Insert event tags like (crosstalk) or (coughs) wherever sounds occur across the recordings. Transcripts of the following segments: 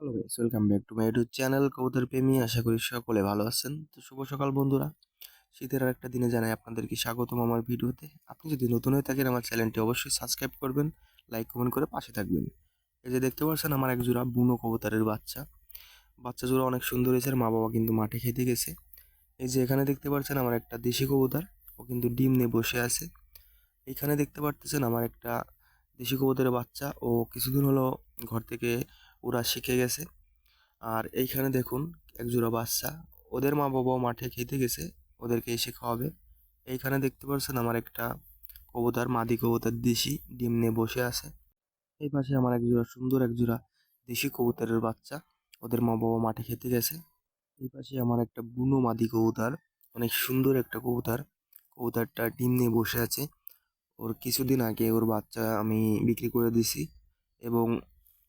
Hello guys welcome back to my YouTube channel কবুতর প্রেমী আশা করি সকলে ভালো আছেন। তো শুভ সকাল বন্ধুরা। শীতের আর একটা দিনে জানাই আপনাদেরকে স্বাগতম আমার ভিডিওতে। আপনি যদি নতুন হয়ে থাকেন আমার চ্যানেলটি অবশ্যই সাবস্ক্রাইব করবেন, লাইক, কমেন্ট করে পাশে থাকবেন। এই যে দেখতে পাচ্ছেন আমার এক জোড়া বুনো কবুতরের বাচ্চা। বাচ্চা জোড়া অনেক সুন্দর হয়েছে মা বাবা কিন্তু মাঠে খেতে গেছে। এই যে এখানে দেখতে পাচ্ছেন আমার একটা দেশি কবুতর, ও কিন্তু ডিম নিয়ে বসে আছে। এখানে দেখতে পারতেছেন আমার একটা দেশি কবুতরের বাচ্চা, ও কিছুদিন হলো ঘর থেকে ওরা শিখে গেছে। আর এইখানে দেখুন একজোড়া বাচ্চা। ওদের মা বাবাও মাঠে খেতে গেছে ওদেরকে এসে খাওয়াবে এইখানে দেখতে পাচ্ছেন আমার একটা কবুতর, মাদি কবুতর দেশি, ডিম নিয়ে বসে আছে। এই পাশে আমার একজোড়া সুন্দর একজোড়া দেশি কবুতরের বাচ্চা। ওদের মা বাবা মাঠে খেতে গেছে। এই পাশে আমার একটা বুনো মাদি কবুতর, অনেক সুন্দর একটা কবুতর। কবুতরটা ডিম নিয়ে বসে আছে। ওর কিছুদিন আগে ওর বাচ্চা আমি বিক্রি করে দিছি এবং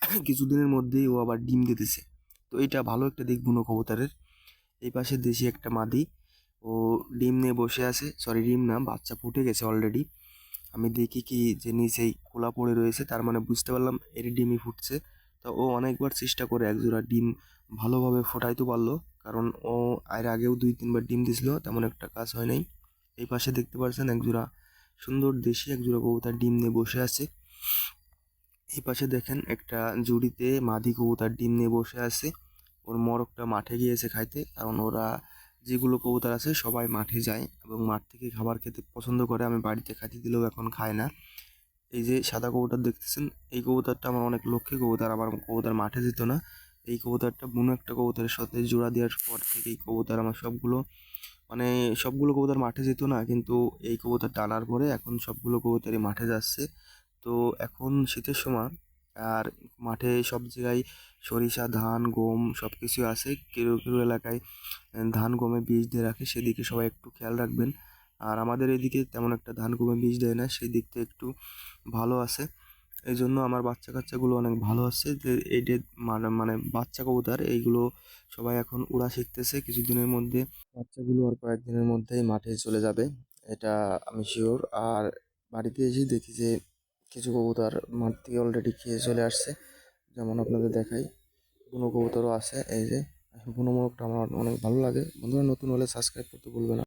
(coughs) কিছুদিনের মধ্যেই ও আবার ডিম দিতেছে। তো এটা ভালো একটা দিক বুনো কবুতরের। এই পাশে দেশি একটা মাদি। ও ডিম নিয়ে বসে আছে। সরি ডিম না, বাচ্চা ফুটে গেছে অলরেডি আমি দেখি কি যে নিচেই খোলা পড়ে রয়েছে। তার মানে বুঝতে পারলাম এর ডিমই ফুটছে। তো ও অনেকবার চেষ্টা করে একজোড়া ডিম ভালোভাবে ফোটাইতে পারল। কারণ ও এর আগেও দুই তিনবার ডিম দিছিল, তেমন একটা কাজ হয় নাই। এই পাশে দেখতে পাচ্ছেন একজোড়া সুন্দর দেশি একজোড়া কবুতর ডিম নিয়ে বসে আছে। এই পাশে দেখেন একটা জুড়িতে মাদি কবুতার ডিম নিয়ে বসে আছে। ওর মরকটা মাঠে গিয়েছে খাইতে, কারণ ওরা যেগুলো কবুতর আছে সবাই মাঠে যায় এবং মাঠ থেকে খাবার খেতে পছন্দ করে। আমি বাড়িতে খাইতে দিলেও এখন খায় না। এই যে সাদা কবুতর দেখতেছেন, এই কবুতরটা আমার অনেক লক্ষ্মী কবুতর, আমার কবুতর মাঠে যেত না। এই কবুতরটা বুনো একটা কবুতরের সাথে জোড়া দেওয়ার পর থেকে এই কবুতর আমার সবগুলো মানে সবগুলো কবুতর মাঠে যেত না, কিন্তু এই কবুতর টানার পরে এখন সবগুলো কবুতরই মাঠে যাচ্ছে। তো এখন শীতের সময় আর মাঠে সব জায়গায় সরিষা, ধান, গম সব কিছু আছে। কেউ কেউ এলাকায় ধান গমে বীজ দিয়ে রাখে। সেদিকে সবাই একটু খেয়াল রাখবেন। আর আমাদের এদিকে তেমন একটা ধান গমে বীজ দেয় না। সেই দিকটা একটু ভালো আছে। এই জন্য আমার বাচ্চা কাচ্চাগুলো অনেক ভালো আছে। যে এই যে মানে মানে বাচ্চা কবুতর, এইগুলো সবাই এখন উড়া শিখতেছে। কিছুদিনের মধ্যে বাচ্চাগুলো আর কয়েকদিনের মধ্যেই মাঠে চলে যাবে। এটা আমি শিওর আর বাড়িতে এসে দেখি যে কিছু কবুতর মাঠ থেকে অলরেডি খেয়ে চলে আসছে। যেমন আপনাদের দেখাই, বুনো কবুতরও আছে, এই যে। বুনো মোরগটা আমার অনেক ভালো লাগে। বন্ধুরা, নতুন হলে সাবস্ক্রাইব করতে ভুলবেন না।